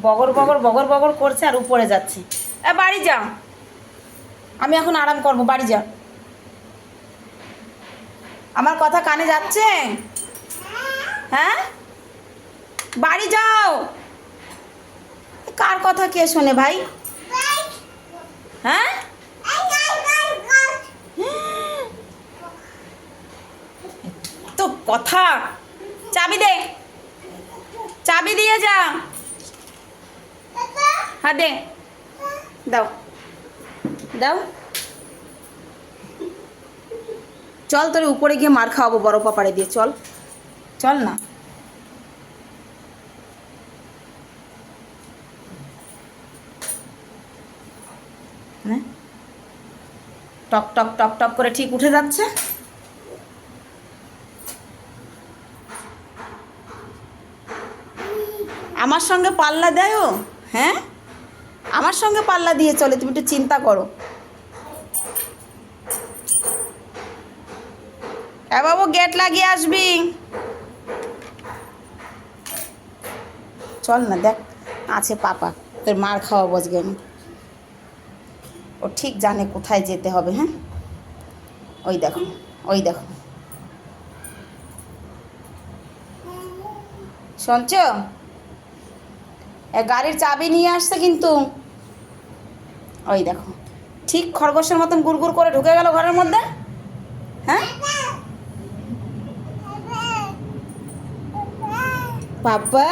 বগর বগর বগর বগর করছে আর উপরে যাচ্ছে। এ, বাড়ি যা। আমি এখন আরাম করব, বাড়ি যা। আমার কথা কানে যাচ্ছে? হ্যাঁ? বাড়ি যাও। কার কথা কে শোনে ভাই? হ্যাঁ? তো কথা। চাবি দে। চাবি দিয়ে যা। হ্যাঁ দে দাও। দাও। চল তোর উপরে গিয়ে মার খাওয়াবো, বড় পাপারে দিয়ে। চল। চল না। টক টক টক টক করে ঠিক উঠে যাচ্ছে। আমার সঙ্গে পাল্লা দেয় হ্যাঁ? আমার সঙ্গে পাল্লা দিয়ে চলে, তুমি একটু চিন্তা করো। এ বাবু গেট লাগিয়ে আসবি। চল না, দেখ, আছে পাপা, তোর মার খাওয়া বসবে। আমি ও ঠিক জানে কোথায় যেতে হবে হ্যাঁ? ওই দেখো ওই দেখো। শুনছ? গাড়ির চাবি নিয়ে আসছে কিন্তু। ওই দেখো। ঠিক খরগোশের মতন গুড় করে ঢুকে গেল ঘরের মধ্যে? হ্যাঁ? পাপা